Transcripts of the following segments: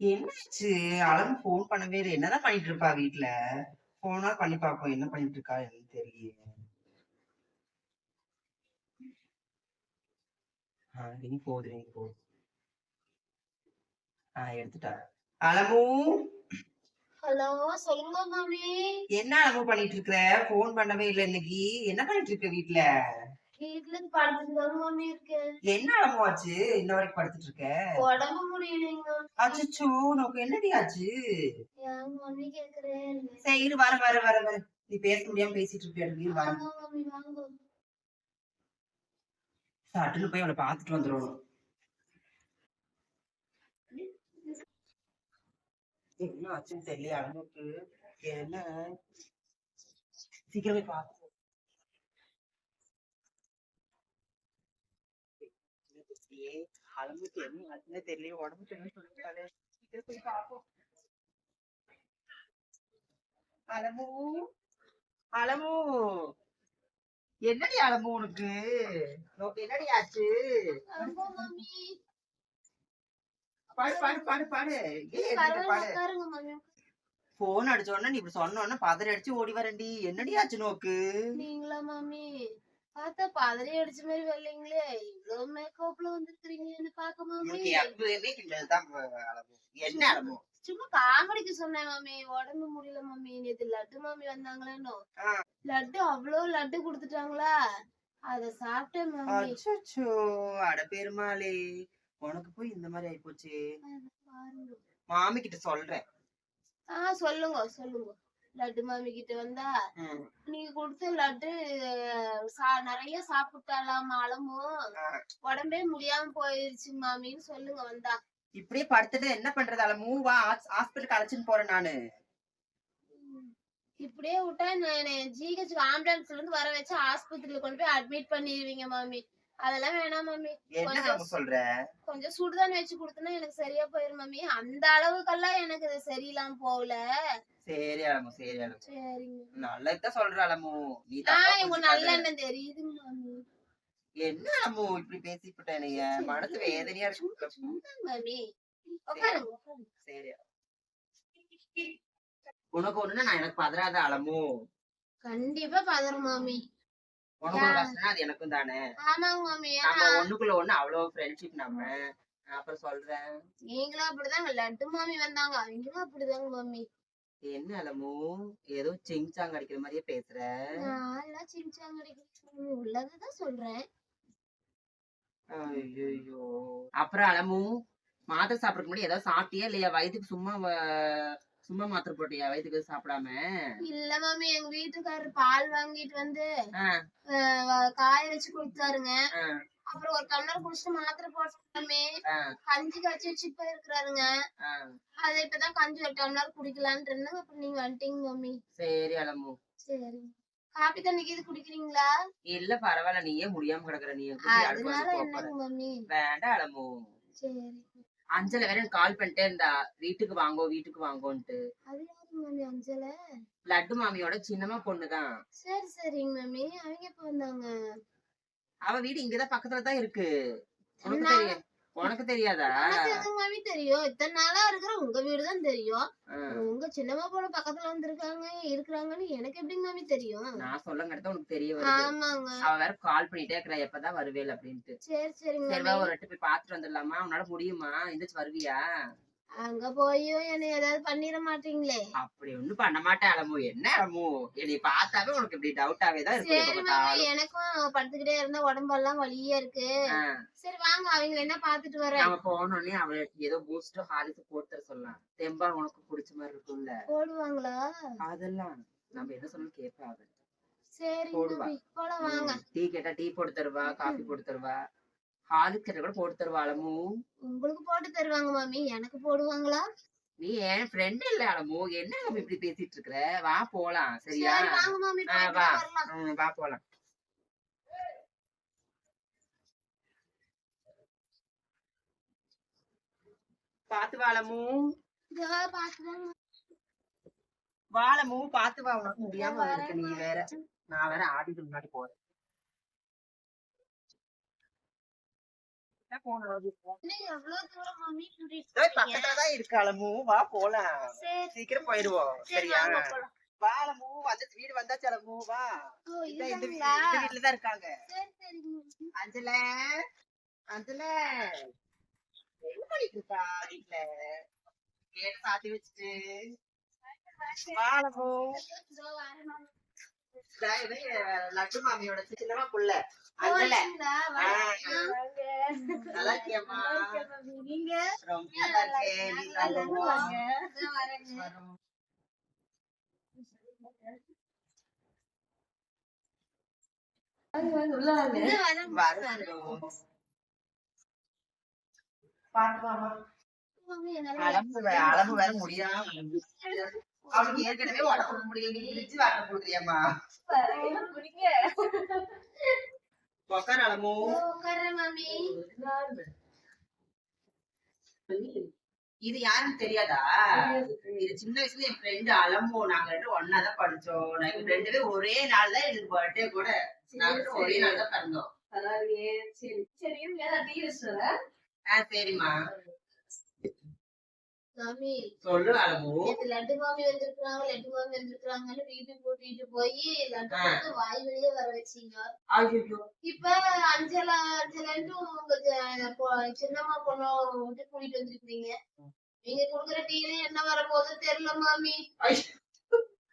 என்னாச்சு? அலம் போன் பண்ணவே இல்லை. என்னதான் பண்ணிட்டு இருப்பா வீட்ல? போனா பண்ணி பாப்போம். என்ன பண்ணிட்டு இருக்கா என்னன்னு தெரியல இனி போகுது இனி போகுது. ஆஹ் எடுத்துட்டா. அலமு ஹலோ சொல்லுங்க மாமி. என்ன அலமு பண்ணிட்டு இருக்கிற? போன் பண்ணவே இல்லை இன்னைக்கு. என்ன பண்ணிட்டு இருக்க வீட்டுல இருந்து படுத்துட்டு தான் மாமி இருக்கேன் என்ன அலமு ஆச்சு? இன்ன வரைக்கும் படுத்துட்டு இருக்க? உடம்பு முடியலைங்க. அச்சோ உனக்கு என்னடி ஆச்சு? கேக்குறேன் சரி இரு வர வர வர வர. நீ பேச முடியாம பேசிட்டு இருப்பியா இரு வர வாங்க. சட்டுன்னு போய் அவளை பார்த்துட்டு வந்துடணும். என்ன ஆச்சுன்னு தெரியல அனுக்கு என்ன? சீக்கிரமே பார்த்து அலம்புக்கு என்ன ஆச்சுன்னே தெரியல என்ன சொல்லிட்டாலே போய் பார்ப்போம். அலமு அலமு. என்னடி அலம்பு உனக்கு? உனக்கு என்னடி ஆச்சு? பாடு பாடு பாடு பாடு. பாடு. போன் அடிச்ச உடனே நீ இப்படி சொன்ன உடனே பதறி அடிச்சு ஓடி வரேன்டி என்னடி ஆச்சு நோக்கு? நீங்களா மாமி பார்த்தா பதறி அடிச்ச மாதிரி வரலைங்களே. இவ்வளவு மேக்கப்ல வந்திருக்கிறீங்கன்னு பாக்க மாமி என்ன சும்மா காமெடிக்கு சொன்னேன் மாமி. உடம்பு முடியல மாமி. நேத்து லட்டு மாமி வந்தாங்களேனோ ஆ. லட்டு அவ்வளவு லட்டு குடுத்துட்டாங்களா? அத சாப்பிட்டேன் மாமி. அச்சோ அட பெருமாளே. உனக்கு போய் இந்த மாதிரி அத பாருங்க. மாமி கிட்ட சொல்றேன். ஆ சொல்லுங்க சொல்லுங்க. லட்டு மாமி கிட்ட வந்தா. நீங்க கொடுத்த லட்டு நிறைய சாப்பிட்டாலாம் அலமும் ஆ. உடம்பே முடியாம போயிருச்சு மாமின்னு சொல்லுங்க வந்தா. இப்படியே படுத்துட்டு என்ன பண்றது அலமு வா ஹாஸ்பிட்டலுக்கு அழைச்சின்னு போறேன் நானு. இப்படியே விட்டா ஜிஹெச் ஆம்புலன்ஸ்ல இருந்து வர வச்சு ஆஸ்பத்திரியில கொண்டு போய் அட்மிட் பண்ணிடுவீங்க மாமி. அதெல்லாம் வேணாம் மாமி என்ன சொல்ற? கொஞ்சம் சுடுதண்ணி வச்சு கொடுத்தனா எனக்கு சரியா போயிரும் மாமி அந்த அளவுக்கெல்லாம் எனக்கு இது சரியில்லாம போகல. சரி அலமு சரி அலமு. சரிங்க. நல்லதுதான் சொல்ற அலமு. நீ உங்க. நல்ல எண்ணம் தெரியுதுங்க மாமி என்ன அலமு? இப்படி பேசிவிட்ட நீங்க மனசு வேதனையா இருக்கு. சும்மா மாமி உட்காருங்க உட்காருங்க. சரி உனக்கு ஒண்ணுன்னா நான் எனக்கு பதறாத அலமு. கண்டிப்பா பதறும் மாமி உனக்கு ஒரு கஷ்டம்னா அது எனக்கும் தானே. நம்ம ஒண்ணுக்குள்ள ஒண்ணு அவ்வளவு ஃப்ரெண்ட்ஷிப் நம்ம. அப்புறம் சொல்றேன். நீங்களும் அப்படிதாங்க லட்டு மாமி வந்தாங்க. அவங்களும் அப்படிதாங்க மாமி. என்ன அலமு? ஏதோ சிங்சாங் அடிக்கிற மாதிரியே பேசுற. நான் எல்லாம் சிரிச்சாங்க உள்ளதான் சொல்றேன். ஐயோ அப்புறம் அலமு மாத்திரை சாப்பிடறதுக்கு முன்னாடி ஏதாவது சாப்பிட்டியா இல்லையா? வயிற்றுக்கு சும்மா சும்மா மாத்திரை போட்டியா? வயிற்றுக்கு சாப்பிடாம? இல்ல மாமி எங்க வீட்டுக்காரர் பால் வாங்கிட்டு வந்து காய வச்சு கொடுத்தாருங்க. அப்புறம் ஒரு டம்ளர் குடிச்சிட்டு மாத்திரை போட்டாமே கஞ்சி காய்ச்சி வச்சு போயிருக்கிறாருங்க. ஆ. அதை இப்பதான் கஞ்சி ஒரு டம்ளர் குடிக்கலான்ட்டு இருந்தேன் அப்புறம் நீங்க வந்துட்டீங்க மம்மி சரி அலமு. சரி. காப்பி தண்ணிக்கு இது குடிக்கிறீங்களா? இல்ல பரவாயில்ல. நீயே முடியாம கிடக்குற. நீ அதனால? என்னங்க மம்மி வேண்டாம் அலமு. சரி. அஞ்சல வேற கால் பண்ணிட்டே இருந்தா வீட்டுக்கு வாங்கோ வீட்டுக்கு வாங்கோன்ட்டு. அஞ்சல? லட்டு மாமியோட சின்னமா பொண்ணுதான். சரி சரிங்க மம்மி அவங்க எப்ப வந்தாங்க? அவ வீடு இங்கதான் பக்கத்துல தான் இருக்கு. உனக்கு தெரியும். உனக்கு தெரியாதா? மம்மி தெரியும். இத்தனை நாளா இருக்கிற உங்க வீடு தான் தெரியும் உங்க சின்னம்மா பொண்ணு பக்கத்துல வந்திருக்காங்க இருக்கிறாங்கன்னு எனக்கு எப்படிங்க மம்மி தெரியும்? நான் சொல்லங்கிறத உனக்கு தெரிய ஆமாங்க. அவ வேற கால் பண்ணிட்டே இருக்கிறா எப்பதான் வருவேல் அப்படின்ட்டு. சரி சரிங்க சரி வா ஒரு ரெட்டு போய் பாத்துட்டு வந்துடலாமா? உன்னால முடியுமா? எந்திரிச்சு வருவியா? அங்க போயும் என்ன ஏதாவது பண்ணிட மாட்டீங்களே? அப்படி ஒண்ணும் பண்ண மாட்டேன் அலமு. என்ன அலமு? என்னை பார்த்தாவே உனக்கு இப்படி டவுட்டாவே தான் இருக்கு. எனக்கும் படுத்துக்கிட்டே இருந்தா உடம்பெல்லாம் வலியா இருக்கு. சரி வாங்க. அவங்க என்ன பாத்துட்டு வரேன் நம்ம போனோடனே அவள ஏதோ பூஸ்ட் ஹாலிஸ் போட்டு சொல்லலாம் தெம்பா உனக்கு பிடிச்ச மாதிரி இருக்கும்ல. போடுவாங்களா? அதெல்லாம் நம்ம என்ன சொன்னாலும் கேட்பா அவ சரி போடுவா. டீ கேட்டா டீ போட்டு தருவா காஃபி போட்டு தருவா. ஹாலிஸ் கேட்டா கூட போட்டு தருவா அலமு உங்களுக்கு போட்டு தருவாங்க மாமி. எனக்கு போடுவாங்களா? நீ என் ஃப்ரெண்ட் இல்ல அலமு என்ன நம்ம இப்படி பேசிட்டு இருக்கிற வா போலாம் சரியா? சரி வாங்க மாமி வா. வா போலாம். பாத்து வாழமு வாழமு பாத்து வா உனக்கு முடியாம இருக்கு நீ வேற. நான் வேற ஆடிட்டு முன்னாடி போறேன் என்ன எவ்வளவு தூரம் மாமி கூட்டிட்டு இதோ போறீங்க? பக்கத்துலதான் இருக்கு அலமு வா போலாம். சீக்கிரம் போயிருவோம் சரி சரியா? வா அலமு வந்து வீடு வந்தாச்சு அலமு வா. இந்த இந்த வீ- இதுதாங்களா இந்த வீட்டுல தான் இருக்காங்க. அஞ்சல அஞ்சல. என்ன பண்ணிட்டு இருக்கா வீட்டுல? கேட்ட சாத்தி வச்சுட்டு. வா அலமு லட்டு மாமியோட சின்னமா புள்ள. அஞ்சல. நல்லா இருக்கியாம்மா. நீங்க? ரொம்ப நல்லா இருக்கேன். அளவு வேற முடியாம. அவனுக்கு ஏற்கனவே உடம்பு முடியல. பிரிச்சு வரேன். குடிங்க. உக்கார அளமோ இதோ யாருன்னு தெரியாதா? இது சின்ன வயசுல என் ஃப்ரெண்டு அலம்போ. நாங்க ரெண்டு ஒன்னா தான் படிச்சோம். நாங்க ரெண்டு பேரும் ஒரே நாள் தான் எனக்கு பர்த்டே கூட. நாங்க ஒரே நாள் தான் பிறந்தோம். பரவாயில்லையே. சொல்லு நேத்து லட்டு மாமி வந்திருக்காங்க லட்டு மாமி வந்திருக்காங்கன்னு வீட்டுக்கு கூட்டிட்டு போய் லட்டு வாய் வெளியே வர வச்சீங்க. இப்ப அஞ்சலா அஞ்சலன்ட்டு உங்க சின்னம்மா பொண்ணு விட்டு கூட்டிட்டு வந்திருக்கீங்க நீங்க குடுக்குற டீல என்ன வர போகுது தெரியல மாமி.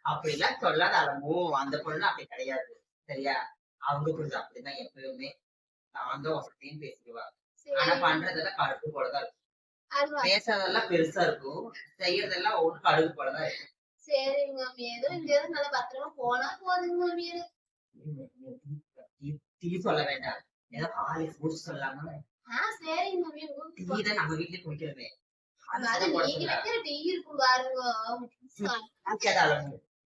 அப்படிலாம் சொல்லாத அலமோ அந்த பொண்ணு அப்படி கிடையாது. சரியா? அவங்க கொஞ்சம் அப்படிதான் எப்பவுமே நான் தான் வசதியும் பேசிக்குவா ஆனா பண்றதெல்லாம் கடுப்பு போலதான் இருக்கும் அருவா. பேசுறதெல்லாம் பெருசா இருக்கும். செய்யறதெல்லாம் ஒண்ணு கடுகு போலதான் இருக்கும். சரிங்க மாமி. ஏதோ இங்க இருந்து நல்லா பத்திரமா போனா போதுங்க மாமி. டீ- சொல்ல வேண்டாம். ஏதோ ஹாலிஸ் குடிச்சு சொல்லாம. ஆ சரிங்க மாமி. டீ உங்களுக்கு தான் நம்ம வீட்டுல குடிக்கிறோமே அது நீங்க வைக்கிற டீ இருக்கும் பாருங்க.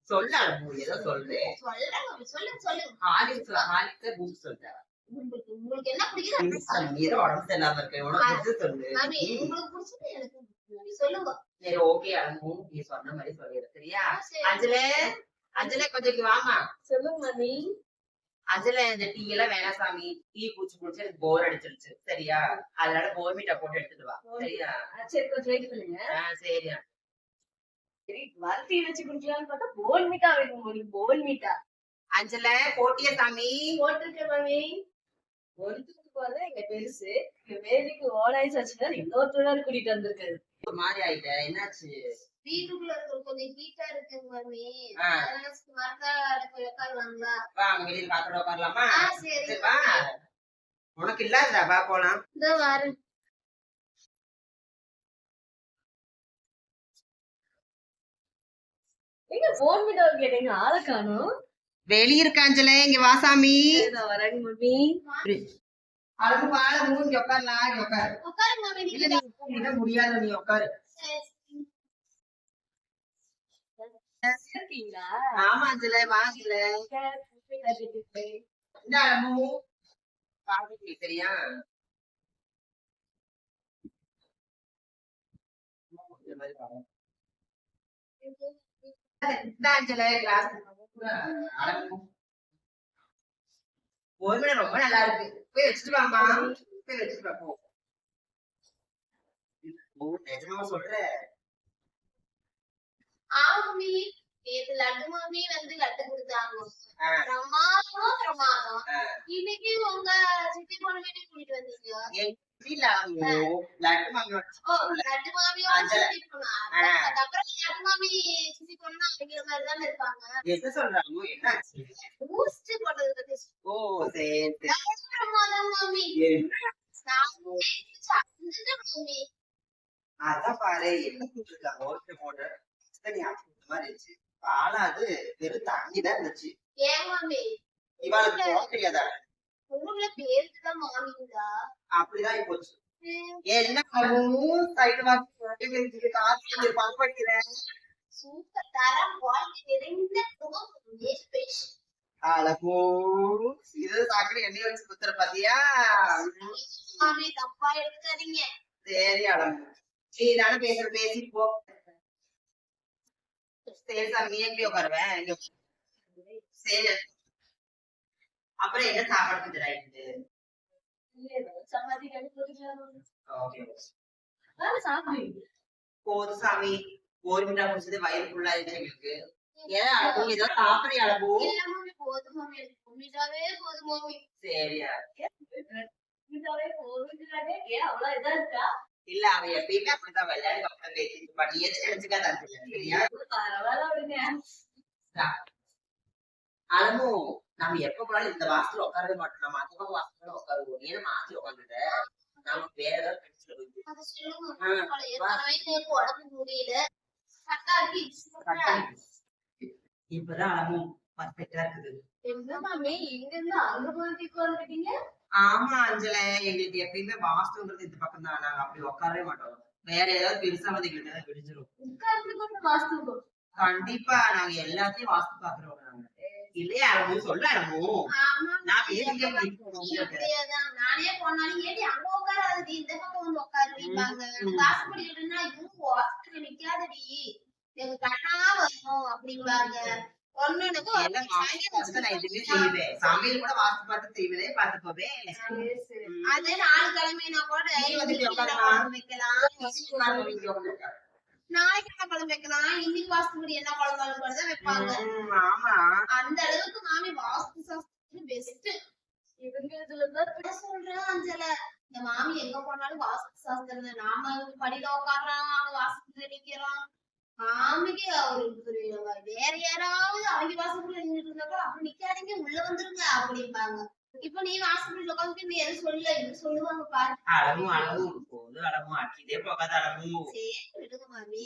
சொல்ல ஏதோ சொல்றேன் மாமி. சொல்லுங்க சொல்லுங்க. ஹாலிஸ் ஹாலிஸ் பூஸ்ட் சொல்றேன் உங்களுக்கு என்ன பிடிக்குதோ அதை சொல்லுங்க. ஏதோ உடம்பு சரியில்லாம இருக்கு உனக்கு பிடிச்சது சொல்லு. மாமி உங்களுக்கு பிடிச்சது எனக்கு பிடிக்கும் மாமி. சொல்லுங்க. சரி ஓகே அளவு நீ சொன்ன மாதிரி சொல்லிடு சரியா. அஞ்சலே அஞ்சலே கொஞ்சம் இங்க வாமா சொல்லுங்க மணி அஞ்சல இந்த டீ எல்லாம் வேணாம் சாமி. டீ குடிச்சு குடிச்சு எனக்கு போர் அடிச்சிருச்சு சரியா? அதனால போர்மிட்டா போட்டு எடுத்துட்டு வா சரியா? சரி கொஞ்சம் வெயிட் பண்ணுங்க. ஆ, சரி சரி வர டீ வச்சு குடிக்கலாம்னு பார்த்தா போன் மீட்டா வேணும் மணி போன் மீட்டா அஞ்சல போட்டிய சாமி? போட்டிருக்கேன் மாமி ஒருத்துக்கு போறது எங்க பெருசு. வேலைக்கு ஓனாய்ஸ் ஆச்சுன்னா இன்னொருத்தர் கூட்டிட்டு வந்திருக்காரு. ஒரு மாதிரி ஆயிட்ட. என்னாச்சு? வீட்டுக்குள்ள இருக்கிற கொஞ்சம் ஹீட்டா இருக்குங்க மாமி உட்காருவாங்களா? வா அங்க வெளியில காத்தோட உட்காரலாமா? சரி. வா. உனக்கு இல்லாதடா வா போலாம். இதோ வரேன். எங்க போன் மீட்டா கேட்டீங்க? ஆளை காணும். வெளிய இருக்க அஞ்சல இங்க வா சாமி. நான் வரேங்க மம்மி வாழ மூஞ்சி உட்காரலாம் இங்க உட்காரு இல்ல நீ முடியாது நீ உட்காரு சரி. இருக்கீங்களா? ஆமா அஞ்சல வாங்கல இந்த அழகு. பாத்துக்கு சரியா இந்த மாதிரி பாருங்க. இந்த அஞ்சல கிளாஸ் மணி ரொம்ப நல்லா இருக்கு. போய் வச்சுட்டு வாமா போய் வச்சுட்டு வா போ. நிஜமா சொல்ற? ஆமா மாமி நேத்து லட்டு மாமி வந்து லட்டு கொடுத்தாங்க. பிரமாதம் பிரமாதம். இன்னைக்கு உங்க சித்தி பொண்ணு வீட்டுக்கு கூட்டிட்டு வந்தீங்க? என்ன சொல்றாங்க என்னாச்சு பூஸ்ட் போட்டது பத்தி ஓ சரி மாமி என்ன? அதான் பாரு என்ன ஓட்டு போட்டு மாதிரி இருந்துச்சு பாலாது வெறும் தண்ணி தான் இருந்துச்சு ஏன் மாமி இவாளுக்கு அப்படிதான் போச்சு. என்ன சைடு வாக்கு காசு பண்படுகிறேன் சூப்பர். தரம் வாழ்க்கை நிறைந்த முகம் ஸ்பெஷல் அழகோ இது சாக்கடை எண்ணெய் வச்சு குத்துற பாத்தியா? தப்பா எடுக்காதீங்க சரி அழகு நீ தானே பேசுற பேசிட்டு போ. சரி சாமி எங்க உட்காருவேன் சரி அப்புறம் என்ன சாப்பாடு சாப்பிடுவீங்க போதும் சாமி. போர்மிட்டா குடிச்சது வயிறு ஃபுல்லா ஆயிடுச்சு எங்களுக்கு. ஏன் அழகு ஏதோ சரியா. இல்ல அவ எப்பயுமே அப்படிதான் விளையாடு அப்புறம் பேசிட்டு எது சரியா? அழகு நம்ம எப்ப போனாலும் இந்த வாசத்துல உட்காரவே மாட்டோம். நம்ம பக்கம் வாசத்துல உட்காருவோம். ஏன்னா மாத்தி உட்காந்துட்ட? நாம வேற ஏதாவது பிரச்சனை இப்பதான் அழகும். பர்ஃபெக்டா இருக்குது. ஆமா அஞ்சல. எங்களுக்கு எப்பயுமே வாஸ்துங்கிறது இந்த பக்கம் தான். நாங்க அப்படி உட்காரவே மாட்டோம். வேற ஏதாவது பெருசா வந்து எங்களுக்கு ஏதாவது வாஸ்து கண்டிப்பா. நாங்க எல்லாத்தையும் வாஸ்து பாக்குறோம் நாங்க. இல்லையா? அழகு சொல்ல நான் போனாலும் ஏடி அங்க உட்காராதடி இந்த பக்கம் வந்து உட்காருவீங்க இல்லைன்னா இதுவும் வாசத்துல நிக்காதடி. எனக்கு கண்ணா வரும் அப்படிம்பாங்க. சமையல் கூட வாஸ்து பார்த்து செய்வதே பார்த்துக்கோவே ம். அது நாலு கிழமைனா கூட வைக்கலாம். நாளைக்கு என்ன குழம்பு வைக்கலாம்? இன்னைக்கு வாஸ்துபடி என்ன குழம்பு கூட தான் வைப்பாங்க. அந்த அளவுக்கு மாமி வாஸ்து சாஸ்திரம் பெஸ்ட் இவங்க இதுல நான் சொல்றேன் அஞ்சல? இந்த மாமி எங்க போனாலும் வாஸ்து சாஸ்திரம். நாம படியில உட்காடுறோம் அவங்க வாசத்துல நிக்கிறோம். மாமிக்கு ஒரு வேற யாராவது அவங்க வாசப்படியில நின்றுட்டு இருந்தா கூட அப்படி நிக்காதீங்க உள்ள வந்துருங்க அப்படிம்பாங்க. இப்ப நீ வாசப்படியில உட்காந்து நீ எதுவும் சொல்ல இது சொல்லுவாங்க பாரு. அழகும் அழகும் போது அழகும் அக்கிதே போகாத அழகும் சரி விடுங்க மாமி.